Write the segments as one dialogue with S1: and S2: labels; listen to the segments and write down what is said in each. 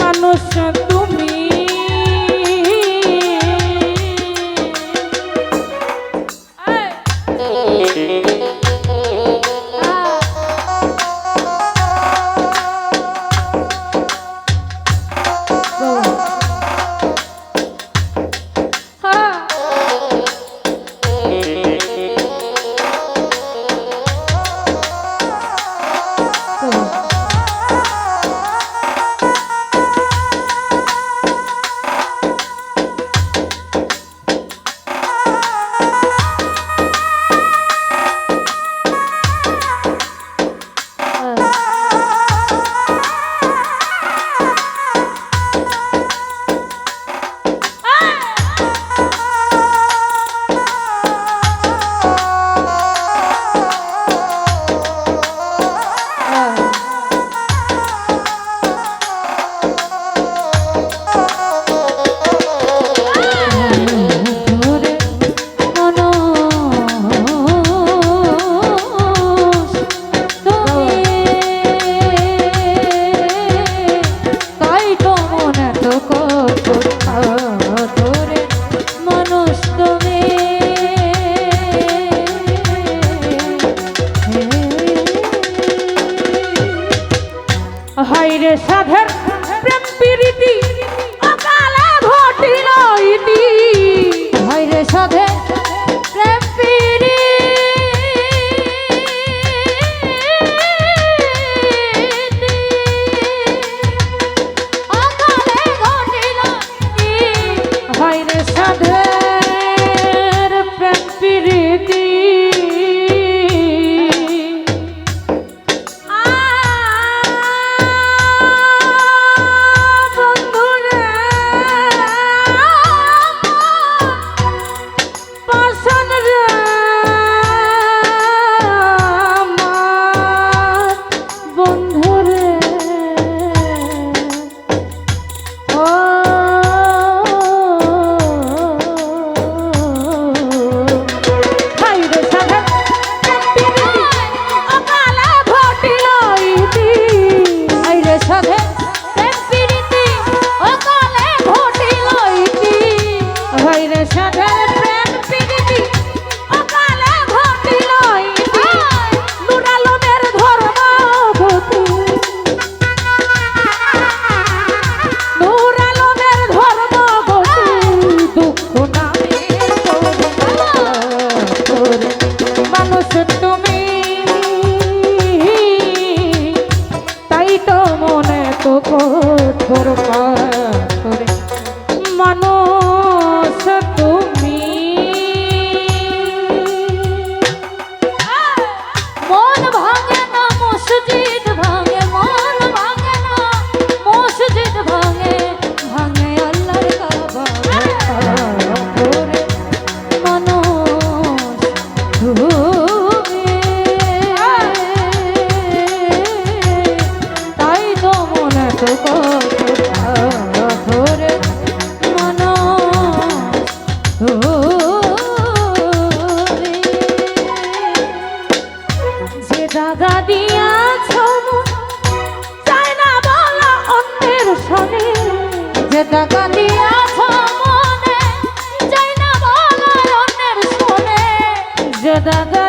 S1: মানুষ তুমি দাদা দিয়াছ চায় না বলা অন্যের সনে
S2: যে
S1: দাদা দিয়াছ মনে চায় না বলা অন্যের সনে যে দাদা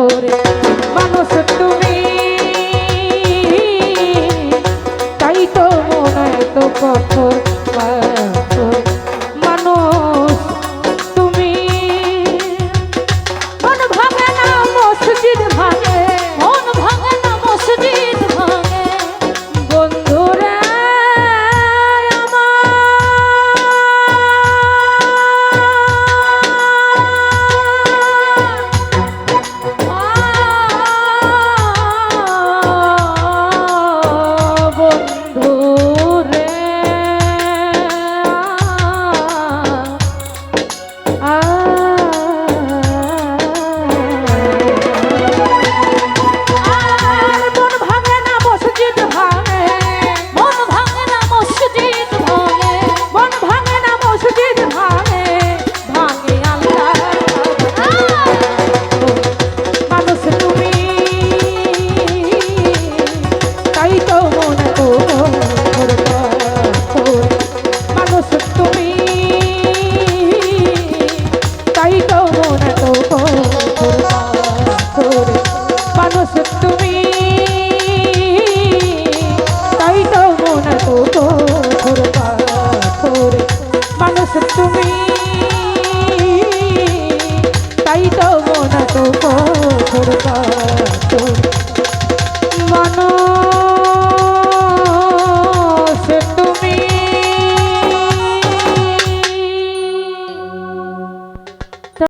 S1: করে